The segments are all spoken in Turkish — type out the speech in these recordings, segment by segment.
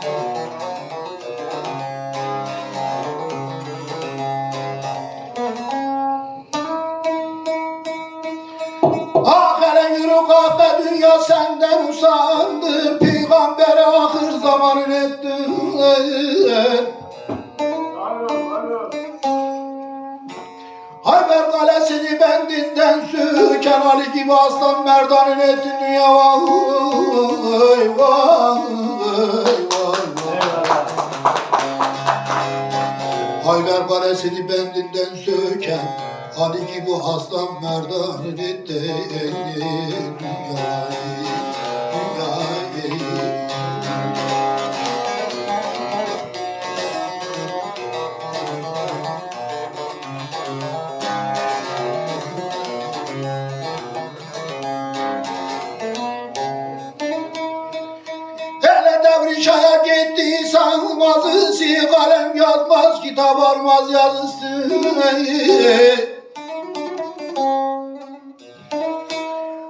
Ah kahve dünya senden usandı Peygambere ahır zamanın ettin Hayber kalesini bendinden söken Ali gibi aslan merdanın ettin dünya vay vay vay Hayber kalesini bendinden söken Ali gibi aslan merdanın ettin dünyayı dünyayı yazmaz kitap almaz yazısı.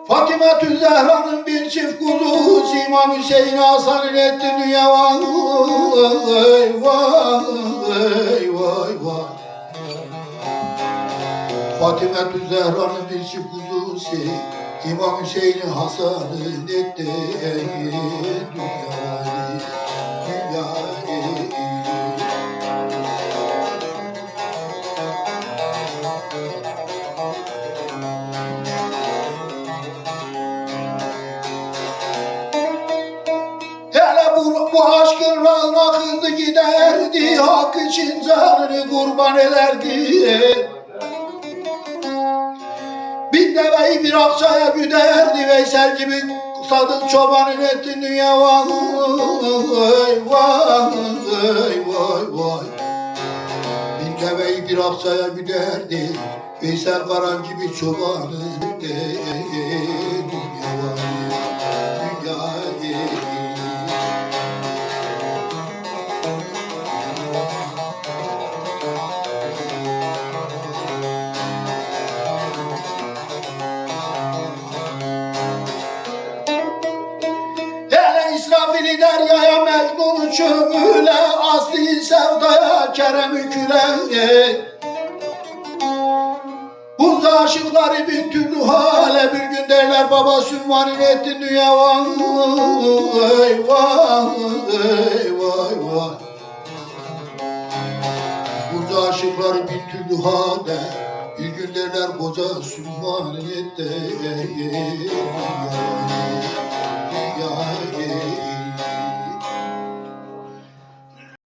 Fatime Tüzehra'nın bir çift kuzu İmam Hüseyin Hasan'ın etti dünya. Vay vay vay vay. Fatime Tüzehra'nın bir çift kuzu İmam Hüseyin Hasan'ın etti dünyayı dünyayı Hele bu, bu aşkın kızı giderdi. Hak için canını kurban ederdi. Bin deveyi bir akçaya güderdi. Veysel gibi sadık çobanın etti dünya vay vay vay vay vay. Bin deveyi bir akçaya güderdi Veysel Karan gibi çobanın İsrafil'i deryaya Mecnun'u çömüle Aslı sevdaya Kerem'i küle Bu aşıkları türlü hale Bir gün derler baba Sümvan'ın etti dünya. Vay vay vay vay. Bu aşıkları bir türlü hale Bir gün derler koca Sümvan'ın etti vay